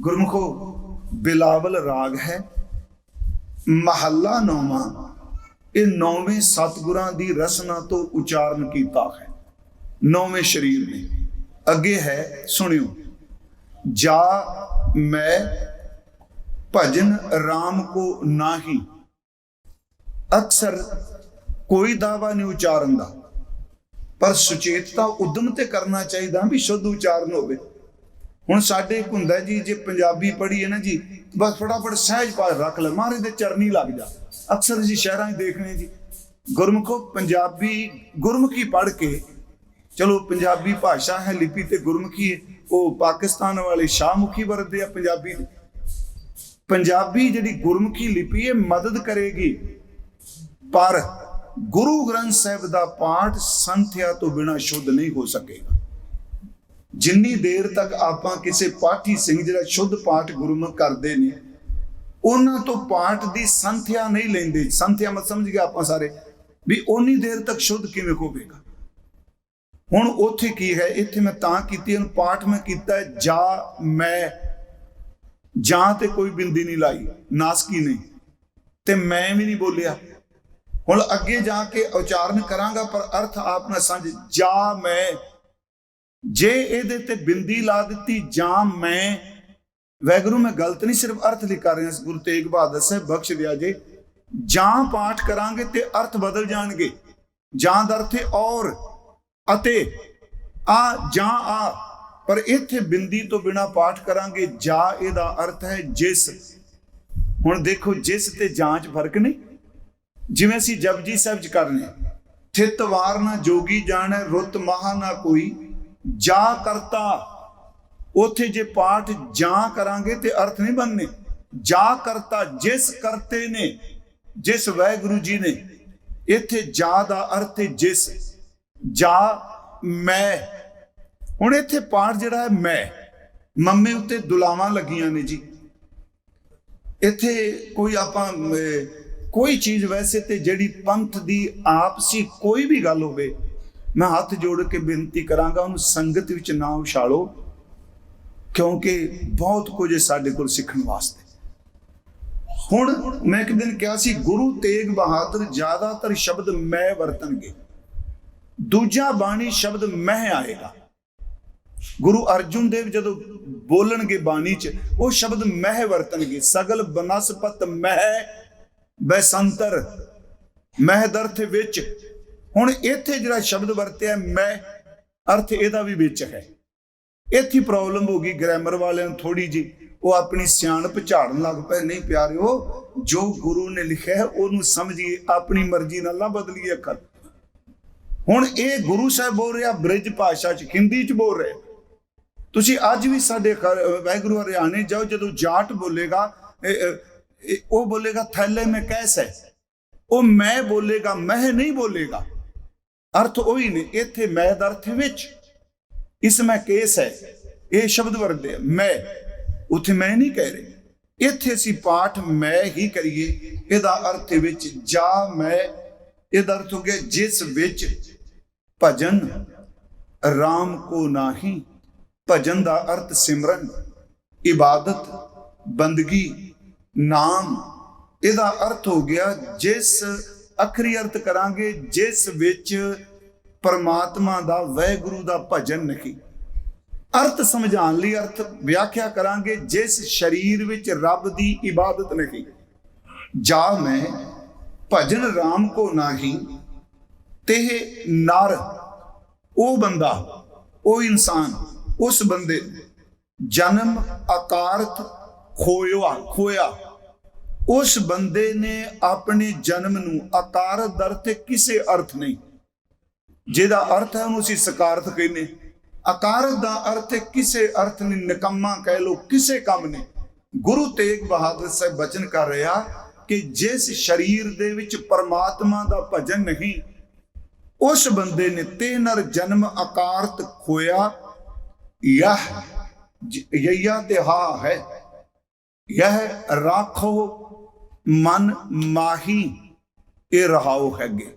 ਗੁਰਮੁਖੋ, ਬਿਲਾਵਲ ਰਾਗ ਹੈ। ਮਹੱਲਾ ਨੌਵਾਂ, ਇਹ ਨੌਵੇਂ ਸਤਿਗੁਰਾਂ ਦੀ ਰਸਨਾ ਤੋਂ ਉਚਾਰਨ ਕੀਤਾ ਹੈ। ਨੌਵੇਂ ਸ਼ਰੀਰ ਨੇ। ਅੱਗੇ ਹੈ, ਸੁਣਿਓ। ਜਾ ਮੈਂ ਭਜਨ RAM ਕੋ ਨਾਹੀ। ਅਕਸਰ ਕੋਈ ਦਾਵਾ ਨਹੀਂ ਉਚਾਰਨ ਦਾ। ਪਰ ਸੁਚੇਤਤਾ ਉਦਮ ਤੇ ਕਰਨਾ ਚਾਹੀਦਾ ਵੀ ਸ਼ੁੱਧ ਉਚਾਰਨ ਹੋਵੇ। ਹੁਣ ਸਾਡੇ ਇੱਕ ਹੁੰਦਾ ਜੀ, ਜੇ ਪੰਜਾਬੀ ਪੜ੍ਹੀ ਹੈ ਨਾ ਜੀ, ਬਸ ਫਟਾਫਟ ਸਹਿਜ ਪਾਠ ਰੱਖ ਲੈ ਮਹਾਰਾਜ ਦੇ ਚਰਨੀ ਲੱਗ ਜਾ। ਅਕਸਰ ਜੀ ਸ਼ਹਿਰਾਂ 'ਚ ਦੇਖਣੇ ਜੀ, ਗੁਰਮੁਖੋ, ਪੰਜਾਬੀ ਗੁਰਮੁਖੀ ਪੜ੍ਹ ਕੇ, ਚਲੋ ਪੰਜਾਬੀ ਭਾਸ਼ਾ ਹੈ, ਲਿਪੀ ਤੇ ਗੁਰਮੁਖੀ ਹੈ, ਉਹ ਪਾਕਿਸਤਾਨ ਵਾਲੇ ਸ਼ਾਹਮੁਖੀ ਵਰਤਦੇ ਆ ਪੰਜਾਬੀ ਪੰਜਾਬੀ ਜਿਹੜੀ ਗੁਰਮੁਖੀ ਲਿਪੀ ਹੈ, ਮਦਦ ਕਰੇਗੀ। ਪਰ ਗੁਰੂ ਗ੍ਰੰਥ ਸਾਹਿਬ ਦਾ ਪਾਠ ਸੰਥਿਆ ਤੋਂ ਬਿਨਾ ਸ਼ੁੱਧ ਨਹੀਂ ਹੋ ਸਕੇਗਾ। ਜਿੰਨੀ ਦੇਰ ਤੱਕ ਆਪਾਂ ਕਿਸੇ ਪਾਠੀ ਸਿੰਘ ਜਿਹੜਾ ਸ਼ੁੱਧ ਪਾਠ ਗੁਰਮੁਖ ਕਰਦੇ ਨੇ, ਉਹਨਾਂ ਤੋਂ ਪਾਠ ਦੀ ਸੰਥਿਆ ਨਹੀਂ ਲੈਂਦੇ। ਸੰਥਿਆ ਮਤ ਸਮਝ ਗਿਆ ਆਪਾਂ ਸਾਰੇ? ਵੀ ਉਨੀ ਦੇਰ ਤੱਕ ਸ਼ੁੱਧ ਕਿਵੇਂ ਹੋਵੇਗਾ? ਹੁਣ ਉੱਥੇ ਕੀ ਹੈ? ਇੱਥੇ ਮੈਂ ਤਾਂ ਕੀਤੀ, ਇਹਨੂੰ ਪਾਠ ਮੈਂ ਕੀਤਾ, ਜਾ, ਮੈਂ। ਜਾਂ ਤੇ ਕੋਈ ਬਿੰਦੀ ਨਹੀਂ ਲਾਈ, ਨਾਸਕੀ ਨਹੀਂ। ਤੇ ਮੈਂ ਵੀ ਨਹੀਂ ਬੋਲਿਆ। ਹੁਣ ਅੱਗੇ ਜਾ ਕੇ ਉਚਾਰਨ ਕਰਾਂਗਾ, ਪਰ ਅਰਥ ਆਪ ਨਾਲ ਸਮਝ, ਜਾ, ਮੈਂ। ਜੇ ਇਹਦੇ ਤੇ ਬਿੰਦੀ ਲਾ ਦਿੱਤੀ ਜਾਂ ਮੈਂ, ਵੈਗਰੂ ਮੈਂ ਗਲਤ ਨਹੀਂ, ਸਿਰਫ ਅਰਥ ਲਿਖਾ ਰਿਹਾ ਗੁਰੂ ਤੇਗ ਬਹਾਦਰ ਸਾਹਿਬ ਬਖਸ਼ ਦਿਆ ਜੇ, ਜਾਂ ਪਾਠ ਕਰਾਂਗੇ ਤੇ ਅਰਥ ਬਦਲ ਜਾਣਗੇ, ਜਾਂ ਦਾ ਅਰਥ ਹੈ ਔਰ, ਅਤੇ ਆ ਜਾਂ ਆ, ਪਰ ਇੱਥੇ ਬਿੰਦੀ ਤੋਂ ਬਿਨਾ ਪਾਠ ਕਰਾਂਗੇ, ਜਾਂ ਇਹਦਾ ਅਰਥ ਹੈ ਜਿਸ। ਹੁਣ ਦੇਖੋ, ਜਿਸ ਤੇ ਜਾਂ 'ਚ ਫ਼ਰਕ ਨਹੀਂ। ਜਿਵੇਂ ਅਸੀਂ ਜਪਜੀ ਸਾਹਿਬ ਚ ਕਰਨੇ ਥਿਤ ਵਾਰ ਨਾ ਜੋਗੀ ਜਾਣੈ, ਰੁੱਤ ਮਹਾ ਨਾ ਕੋਈ ਜਾ ਕਰਤਾ, ਉਥੇ ਜੇ ਪਾਠ ਜਾਂ ਕਰਾਂਗੇ ਤੇ ਅਰਥ ਨਹੀਂ ਬਣਨੇ। ਜਾ ਕਰਤਾ ਜਿਸ ਕਰਤੇ ਨੇ, ਜਿਸ ਵਾਹਿਗੁਰੂ ਜੀ ਨੇ, ਇੱਥੇ ਜਾ ਦਾ ਅਰਥ ਹੈ ਜਿਸ। ਜਾ, ਮੈਂ। ਹੁਣ ਇੱਥੇ ਪਾਠ ਜਿਹੜਾ ਹੈ, ਮੈਂ। ਮੰਮੇ ਉੱਤੇ ਦੁਲਾਵਾਂ ਲੱਗੀਆਂ ਨੇ ਜੀ। ਇੱਥੇ ਕੋਈ ਆਪਾਂ ਕੋਈ ਚੀਜ਼ ਵੈਸੇ ਤੇ ਜਿਹੜੀ ਪੰਥ ਦੀ ਆਪਸੀ ਕੋਈ ਵੀ ਗੱਲ ਹੋਵੇ ਮੈਂ ਹੱਥ ਜੋੜ ਕੇ ਬੇਨਤੀ ਕਰਾਂਗਾ, ਉਹਨੂੰ ਸੰਗਤ ਵਿੱਚ ਨਾ ਉਛਾਲੋ, ਕਿਉਂਕਿ ਬਹੁਤ ਕੁਝ ਸਾਡੇ ਕੋਲ ਸਿੱਖਣ ਵਾਸਤੇ। ਹੁਣ ਮੈਂ ਇੱਕ ਦਿਨ ਕਿਹਾ ਸੀ, ਗੁਰੂ ਤੇਗ ਬਹਾਦਰ ਜ਼ਿਆਦਾਤਰ ਸ਼ਬਦ ਮੈਂ ਵਰਤਣਗੇ, ਦੂਜਾ ਬਾਣੀ ਸ਼ਬਦ ਮਹਿ ਆਏਗਾ। ਗੁਰੂ ਅਰਜੁਨ ਦੇਵ ਜਦੋਂ ਬੋਲਣਗੇ ਬਾਣੀ 'ਚ, ਉਹ ਸ਼ਬਦ ਮਹਿ ਵਰਤਣਗੇ। ਸਗਲ ਬਨਸਪਤ ਮਹਿ ਬੈਸੰਤਰ ਮਹਿ ਦਾ ਵਿੱਚ ਹੁਣ ਇੱਥੇ ਜਿਹੜਾ ਸ਼ਬਦ ਵਰਤਿਆ ਮੈਂ, ਅਰਥ ਇਹਦਾ ਵੀ ਵਿੱਚ ਹੈ। ਇੱਥੇ ਪ੍ਰੋਬਲਮ ਹੋ ਗਈ ਗ੍ਰਾਮਰ ਵਾਲਿਆਂ ਨੂੰ ਥੋੜੀ ਜੀ ਉਹ ਆਪਣੀ ਸਿਆਣਪ ਝਾੜਨ ਲੱਗ ਪਏ। ਨਹੀਂ ਪਿਆਰਿਓ, ਜੋ ਗੁਰੂ ਨੇ ਲਿਖਿਆ ਹੈ, ਉਹਨੂੰ ਸਮਝੀਏ, ਆਪਣੀ ਮਰਜ਼ੀ ਨਾਲ ਨਾ ਬਦਲੀਏ ਕਰ ਹੁਣ ਇਹ ਗੁਰੂ ਸਾਹਿਬ ਬੋਲ ਰਿਹਾ, ਬ੍ਰਿਜ ਭਾਸ਼ਾ ਚ, ਹਿੰਦੀ ਚ ਬੋਲ ਰਿਹਾ। ਤੁਸੀਂ ਅੱਜ ਵੀ ਸਾਡੇ ਘਰ- ਹਰਿਆਣੇ ਜਾਓ, ਜਦੋਂ ਜਾਟ ਬੋਲੇਗਾ ਉਹ ਬੋਲੇਗਾ, ਥੈਲੇ ਮੈਂ ਕੈਸ ਹੈ? ਉਹ ਮੈਂ ਬੋਲੇਗਾ ਮੈਂ ਨਹੀਂ ਬੋਲੇਗਾ। ਅਰਥ ਉਹੀ ਨੇ, ਇੱਥੇ ਮੈਂ ਦਾ ਅਰਥ ਵਿੱਚ। ਇਸ ਮੈਂ ਕੇਸ ਹੈ, ਇਹ ਸ਼ਬਦ ਵਰਤੇ ਮੈਂ। ਉੱਥੇ ਮੈਂ ਨਹੀਂ ਕਹਿ ਰਹੀ। ਇੱਥੇ ਅਸੀਂ ਪਾਠ ਮੈਂ ਹੀ ਕਰੀਏ, ਇਹਦਾ ਅਰਥ ਵਿੱਚ ਜਾ ਮੈਂ। ਇਹਦਾ ਅਰਥ ਹੋ ਗਿਆ ਜਿਸ ਵਿੱਚ ਭਜਨ RAM ਕੋ ਨਾਹੀ। ਭਜਨ ਦਾ ਅਰਥ ਸਿਮਰਨ, ਇਬਾਦਤ, ਬੰਦਗੀ, ਨਾਮ। ਇਹਦਾ ਅਰਥ ਹੋ ਗਿਆ ਜਿਸ ਅਖਰੀ ਅਰਥ ਕਰਾਂਗੇ, ਜਿਸ ਵਿੱਚ ਪਰਮਾਤਮਾ ਦਾ ਵੈਗੁਰੂ ਦਾ ਭਜਨ ਨਹੀਂ। ਅਰਥ ਸਮਝਾਉਣ ਲਈ ਅਰਥ ਵਿਆਖਿਆ ਕਰਾਂਗੇ, ਜਿਸ ਸਰੀਰ ਵਿੱਚ ਰੱਬ ਦੀ ਇਬਾਦਤ ਨਹੀਂ। ਜਾ ਮੈਂ ਭਜਨ RAM ਕੋ ਨਾਹੀ, ਤੇ ਨਰ, ਉਹ ਬੰਦਾ, ਉਹ ਇਨਸਾਨ, ਉਸ ਬੰਦੇ ਜਨਮ ਆਕਾਰਤ ਖੋਇਆ ਖੋਇਆ। ਉਸ ਬੰਦੇ ਨੇ ਆਪਣੇ ਜਨਮ ਨੂੰ ਆਕਾਰਤ ਦਰ ਤੇ ਕਿਸੇ ਅਰਥ ਨਹੀਂ। ਜਿਹਦਾ ਅਰਥ ਹੈ ਉਹਨੂੰ ਅਸੀਂ ਸਕਾਰਤ ਕਹਿੰਦੇ ਆਕਾਰਤ ਦਾ ਅਰਥ ਕਿਸੇ ਅਰਥ ਨਹੀਂ, ਨਿਕੰਮਾ ਕਹਿ ਲੋ ਕਿਸੇ ਕੰਮ ਨਹੀਂ। ਗੁਰੂ ਤੇਗ ਬਹਾਦਰ ਸਾਹਿਬ ਬਚਨ ਕਰ ਰਿਹਾ ਕਿ ਜਿਸ ਸਰੀਰ ਦੇ ਵਿੱਚ ਪਰਮਾਤਮਾ ਦਾ ਭਜਨ ਨਹੀਂ, ਉਸ ਬੰਦੇ ਨੇ ਤੇ ਨਰ ਜਨਮ ਅਕਾਰਤ ਖੋਇਆ। ਯਹ ਯਈਆ ਤੇ ਹਾ ਹੈ। ਯਹ ਰਾਖੋ ਮਨ ਮਾਹੀ ਇਹ ਰਹਾਉ ਹੈਗੇ।